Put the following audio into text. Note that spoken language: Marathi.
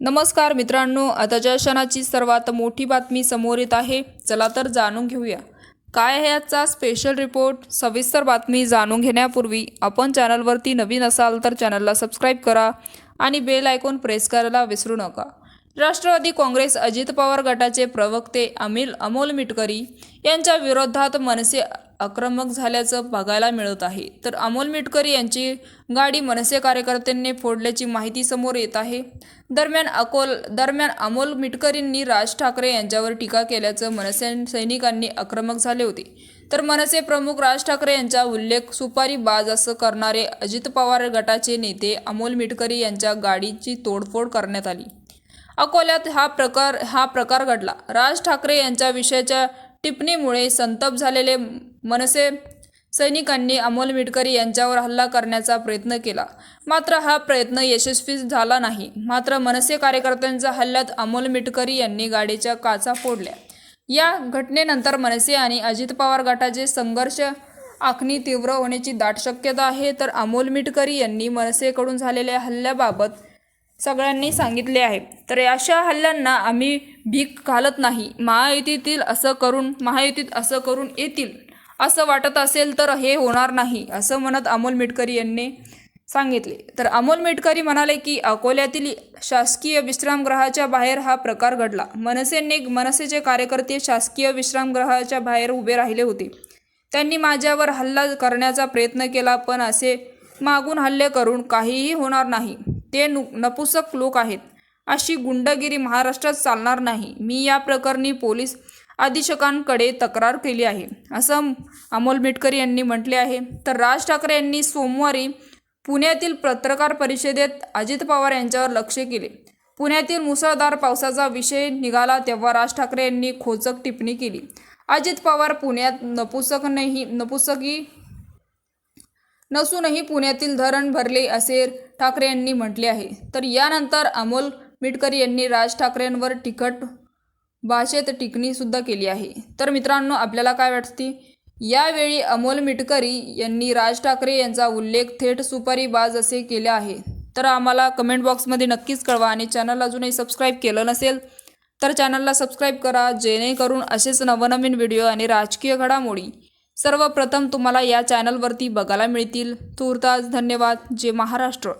नमस्कार मित्रांनो आताच्या क्षणाची सर्वात मोठी बातमी समोर येत आहे चला तर जाणून घेऊया. काय आहे आजचा स्पेशल रिपोर्ट सविस्तर बातमी जाणून घेण्यापूर्वी आपण चॅनलवरती नवीन असाल तर चॅनलला सबस्क्राईब करा आणि बेल आयकॉन प्रेस करायला विसरू नका. राष्ट्रवादी काँग्रेस अजित पवार गटाचे प्रवक्ते अमिल अमोल मिटकरी यांच्या विरोधात मनसे आक्रमक झाल्याचं बघायला मिळत आहे. तर अमोल मिटकरी यांची गाडी मनसे कार्यकर्त्यांनी फोडल्याची माहिती समोर येत आहे. दरम्यान अकोल दरम्यान अमोल मिटकरींनी राज ठाकरे यांच्यावर टीका केल्याचं मनसे सैनिकांनी आक्रमक झाले होते. तर मनसे प्रमुख राज ठाकरे यांचा उल्लेख सुपारी बाज असं करणारे अजित पवार गटाचे नेते अमोल मिटकरी यांच्या गाडीची तोडफोड करण्यात आली. अकोल्यात हा प्रकार हा प्रकार घडला. राज ठाकरे यांच्या विषयाच्या टिप्पणीमुळे संतप झालेले मनसे सैनिकांनी अमोल मिटकरी यांच्यावर हल्ला करण्याचा प्रयत्न केला. मात्र हा प्रयत्न यशस्वी झाला नाही. मात्र मनसे कार्यकर्त्यांच्या हल्ल्यात अमोल मिटकरी यांनी गाडीच्या काचा फोडल्या. या घटनेनंतर मनसे आणि अजित पवार गटाचे संघर्ष आखणी तीव्र होण्याची दाट शक्यता आहे. तर अमोल मिटकरी यांनी मनसेकडून झालेल्या हल्ल्याबाबत सगळ्यांनी सांगितले आहे. तर अशा हल्ल्यांना आम्ही भीक घालत नाही. महायुतीतील असं करून महायुतीत असं करून येतील. असं वाटत असेल तर हे होणार नाही असं म्हणत अमोल मिटकरी यांनी सांगितले. तर अमोल मिटकरी म्हणाले की अकोल्यातील शासकीय विश्रामगृहाच्या बाहेर हा प्रकार घडला. मनसेने मनसेचे कार्यकर्ते शासकीय विश्रामगृहाच्या बाहेर उभे राहिले होते. त्यांनी माझ्यावर हल्ला करण्याचा प्रयत्न केला पण असे मागून हल्ले करून काहीही होणार नाही. ते नु नपुसक लोक आहेत. अशी गुंडगिरी महाराष्ट्रात चालणार नाही. मी या प्रकरणी पोलीस अधीक्षकांकडे तक्रार केली आहे. असं अमोल मिटकरी यांनी म्हटले आहे. तर राज ठाकरे यांनी सोमवारी पुण्यातील पत्रकार परिषदेत अजित पवार यांच्यावर लक्ष केले. पुण्यातील मुसळधार पावसाचा विषय निघाला तेव्हा राज ठाकरे यांनी खोचक टिप्पणी केली. अजित पवार पुण्यात नपुसक नाही नपुसकी नसूनही पुण्यातील धरण भरले असे ठाकरे यांनी म्हटले आहे. तर यानंतर अमोल मिटकरी यांनी राज ठाकरेंवर तिखट भाषेत टिकणीसुद्धा केली आहे. तर मित्रांनो आपल्याला काय वाटते? यावेळी अमोल मिटकरी यांनी राज ठाकरे यांचा उल्लेख थेट सुपारी बाज असे केले आहे. तर आम्हाला कमेंट बॉक्समध्ये नक्कीच कळवा आणि चॅनल अजूनही सबस्क्राईब केलं नसेल तर चॅनलला सबस्क्राईब करा जेणेकरून असेच नवनवीन व्हिडिओ आणि राजकीय घडामोडी सर्वप्रथम तुम्हाला या चॅनलवरती बघायला मिळतील. तूर्तास धन्यवाद. जे महाराष्ट्र.